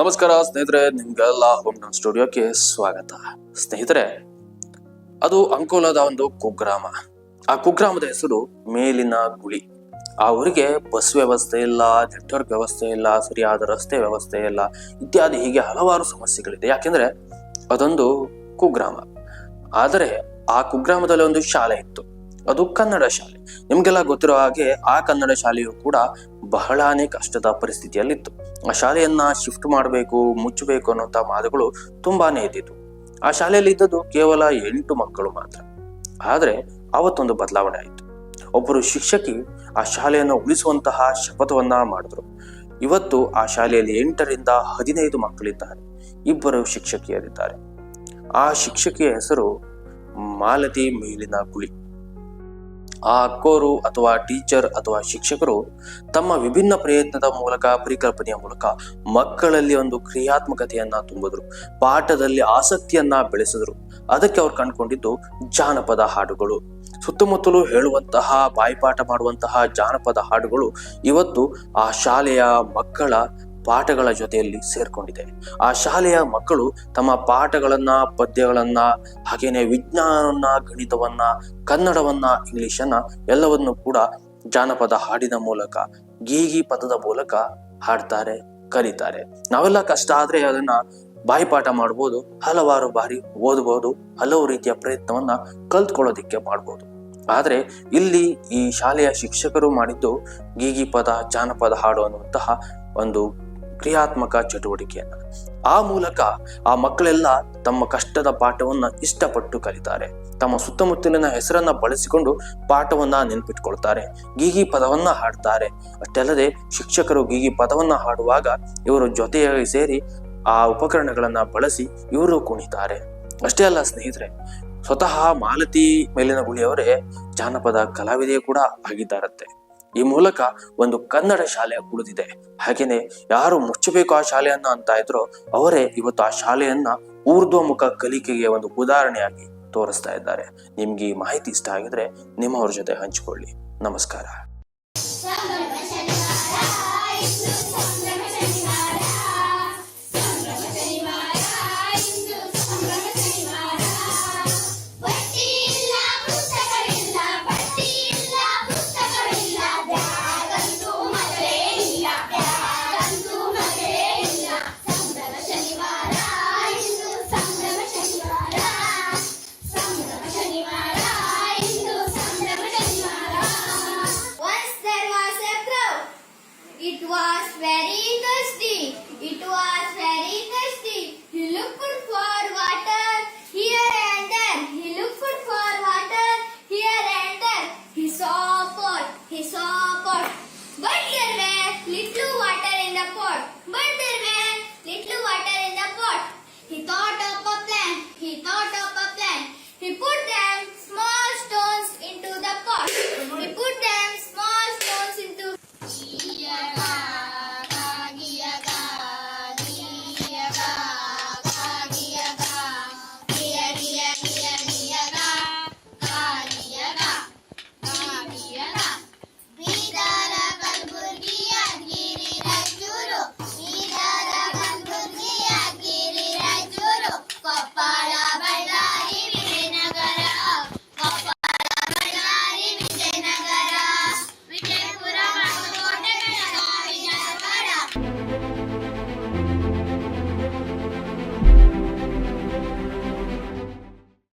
ನಮಸ್ಕಾರ ಸ್ನೇಹಿತರೆ, ನಿಮ್ಗೆಲ್ಲ ಹೋಮ್ ಟೌನ್ ಸ್ಟುಡಿಯೋಕ್ಕೆ ಸ್ವಾಗತ. ಸ್ನೇಹಿತರೆ, ಅದು ಅಂಕೋಲದ ಒಂದು ಕುಗ್ರಾಮ. ಆ ಕುಗ್ರಾಮದ ಹೆಸರು ಮೇಲಿನ ಗುಳಿ ಆ ಊರಿಗೆ ಬಸ್ ವ್ಯವಸ್ಥೆ ಇಲ್ಲ, ನೆಟ್ವರ್ಕ್ ವ್ಯವಸ್ಥೆ ಇಲ್ಲ, ಸರಿಯಾದ ರಸ್ತೆ ವ್ಯವಸ್ಥೆ ಇಲ್ಲ, ಇತ್ಯಾದಿ ಹೀಗೆ ಹಲವಾರು ಸಮಸ್ಯೆಗಳಿದೆ. ಯಾಕೆಂದ್ರೆ ಅದೊಂದು ಕುಗ್ರಾಮ. ಆದರೆ ಆ ಕುಗ್ರಾಮದಲ್ಲಿ ಒಂದು ಶಾಲೆ ಇತ್ತು. ಅದು ಕನ್ನಡ ಶಾಲೆ. ನಿಮ್ಗೆಲ್ಲ ಗೊತ್ತಿರೋ ಹಾಗೆ ಆ ಕನ್ನಡ ಶಾಲೆಯು ಕೂಡ ಬಹಳಾನೇ ಕಷ್ಟದ ಪರಿಸ್ಥಿತಿಯಲ್ಲಿತ್ತು. ಶಾಲೆಯನ್ನ ಶಿಫ್ಟ್ ಮಾಡಬೇಕು, ಮುಚ್ಚಬೇಕು ಅನ್ನುವಂಥ ಮಾತುಗಳು ತುಂಬಾನೇ ಇದ್ದಿತ್ತು ಆ ಶಾಲೆಯಲ್ಲಿ ಇದ್ದದ್ದು ಕೇವಲ ಎಂಟು ಮಕ್ಕಳು ಮಾತ್ರ. ಆದರೆ ಅವತ್ತೊಂದು ಬದಲಾವಣೆ ಆಯಿತು. ಒಬ್ಬರು ಶಿಕ್ಷಕಿ ಆ ಶಾಲೆಯನ್ನು ಉಳಿಸುವಂತಹ ಶಪಥವನ್ನ ಮಾಡಿದ್ರು. ಇವತ್ತು ಆ ಶಾಲೆಯಲ್ಲಿ ಎಂಟರಿಂದ ಹದಿನೈದು ಮಕ್ಕಳಿದ್ದಾರೆ. ಇಬ್ಬರು ಶಿಕ್ಷಕಿಯರಿದ್ದಾರೆ. ಆ ಶಿಕ್ಷಕಿಯ ಹೆಸರು ಮಾಲತಿ ಮೇಲಿನ ಗುಳಿ ಆ ಅಕ್ಕೋರು ಅಥವಾ ಟೀಚರ್ ಅಥವಾ ಶಿಕ್ಷಕರು ತಮ್ಮ ವಿಭಿನ್ನ ಪ್ರಯತ್ನದ ಮೂಲಕ, ಪರಿಕಲ್ಪನೆಯ ಮೂಲಕ ಮಕ್ಕಳಲ್ಲಿ ಒಂದು ಕ್ರಿಯಾತ್ಮಕತೆಯನ್ನ ತುಂಬಿದ್ರು. ಪಾಠದಲ್ಲಿ ಆಸಕ್ತಿಯನ್ನ ಬೆಳೆಸಿದ್ರು. ಅದಕ್ಕೆ ಅವ್ರು ಕಂಡುಕೊಂಡಿದ್ದು ಜಾನಪದ ಹಾಡುಗಳು. ಸುತ್ತಮುತ್ತಲು ಹೇಳುವಂತಹ ಬಾಯಿಪಾಠ ಮಾಡುವಂತಹ ಜಾನಪದ ಹಾಡುಗಳು ಇವತ್ತು ಆ ಶಾಲೆಯ ಮಕ್ಕಳ ಪಾಠಗಳ ಜೊತೆಯಲ್ಲಿ ಸೇರ್ಕೊಂಡಿದೆ. ಆ ಶಾಲೆಯ ಮಕ್ಕಳು ತಮ್ಮ ಪಾಠಗಳನ್ನ, ಪದ್ಯಗಳನ್ನ, ಹಾಗೇನೆ ವಿಜ್ಞಾನವನ್ನ, ಗಣಿತವನ್ನ, ಕನ್ನಡವನ್ನ, ಇಂಗ್ಲಿಷನ್ನ ಎಲ್ಲವನ್ನು ಕೂಡ ಜಾನಪದ ಹಾಡಿನ ಮೂಲಕ, ಗೀಗಿ ಪದದ ಮೂಲಕ ಹಾಡ್ತಾರೆ, ಕಲಿತಾರೆ. ನಾವೆಲ್ಲ ಕಷ್ಟ ಆದ್ರೆ ಅದನ್ನ ಬಾಯಿಪಾಠ ಮಾಡ್ಬೋದು, ಹಲವಾರು ಬಾರಿ ಓದಬಹುದು ಹಲವು ರೀತಿಯ ಪ್ರಯತ್ನವನ್ನ ಕಲ್ತ್ಕೊಳ್ಳೋದಿಕ್ಕೆ ಮಾಡ್ಬೋದು. ಆದರೆ ಇಲ್ಲಿ ಈ ಶಾಲೆಯ ಶಿಕ್ಷಕರು ಮಾಡಿದ್ದು ಗೀಗಿ ಪದ, ಜಾನಪದ ಹಾಡು ಅನ್ನುವಂತಹ ಒಂದು ಕ್ರಿಯಾತ್ಮಕ ಚಟುವಟಿಕೆ. ಆ ಮೂಲಕ ಆ ಮಕ್ಕಳೆಲ್ಲ ತಮ್ಮ ಕಷ್ಟದ ಪಾಠವನ್ನ ಇಷ್ಟಪಟ್ಟು ಕಲಿತಾರೆ. ತಮ್ಮ ಸುತ್ತಮುತ್ತಲಿನ ಹೆಸರನ್ನ ಬಳಸಿಕೊಂಡು ಪಾಠವನ್ನ ನೆನಪಿಟ್ಕೊಳ್ತಾರೆ. ಗೀಗಿ ಪದವನ್ನ ಹಾಡ್ತಾರೆ. ಅಷ್ಟಲ್ಲದೆ ಶಿಕ್ಷಕರು ಗೀಗಿ ಪದವನ್ನ ಹಾಡುವಾಗ ಇವರು ಜೊತೆಯಾಗಿ ಸೇರಿ ಆ ಉಪಕರಣಗಳನ್ನ ಬಳಸಿ ಇವರು ಕುಣಿತಾರೆ. ಅಷ್ಟೇ ಅಲ್ಲ ಸ್ನೇಹಿತರೆ, ಸ್ವತಃ ಮಾಲತಿ ಮೇಲಿನ ಗುಳಿಯವರೇ ಜಾನಪದ ಕಲಾವಿದೆ ಕೂಡ ಆಗಿದ್ದಾರಂತೆ. ಈ ಮೂಲಕ ಒಂದು ಕನ್ನಡ ಶಾಲೆ ಉಳಿದಿದೆ. ಹಾಗೇನೆ ಯಾರು ಮುಚ್ಚಬೇಕು ಆ ಶಾಲೆಯನ್ನ ಅಂತ ಇದ್ರೋ ಅವರೇ ಇವತ್ತು ಆ ಶಾಲೆಯನ್ನ ಊರ್ಧ್ವಮುಖ ಕಲಿಕೆಗೆ ಒಂದು ಉದಾಹರಣೆಯಾಗಿ ತೋರಿಸ್ತಾ ಇದ್ದಾರೆ. ನಿಮ್ಗೆ ಈ ಮಾಹಿತಿ ಇಷ್ಟ ಆಗಿದ್ರೆ ನಿಮ್ಮವ್ರ ಜೊತೆ ಹಂಚಿಕೊಳ್ಳಿ. ನಮಸ್ಕಾರ. was very thirsty. It was very thirsty. He looked for water here and there. He looked for water here and there. He saw a pot. He saw a pot. But there were little water in the pot. But there were little water in the pot. He thought